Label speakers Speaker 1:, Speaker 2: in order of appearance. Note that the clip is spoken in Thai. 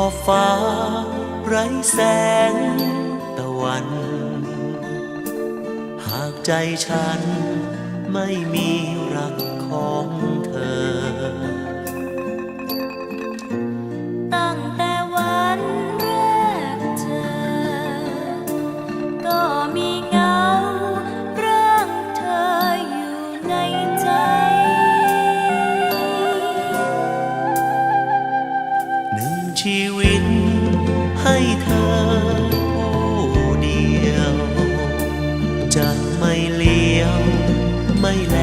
Speaker 1: อบฟ้าไร้แสงตะวัน หากใจฉันไม่มีรักของ
Speaker 2: ชีวิตให้เธอผู้เดียว จะ
Speaker 1: ไม่เลี้ยว ไม่แล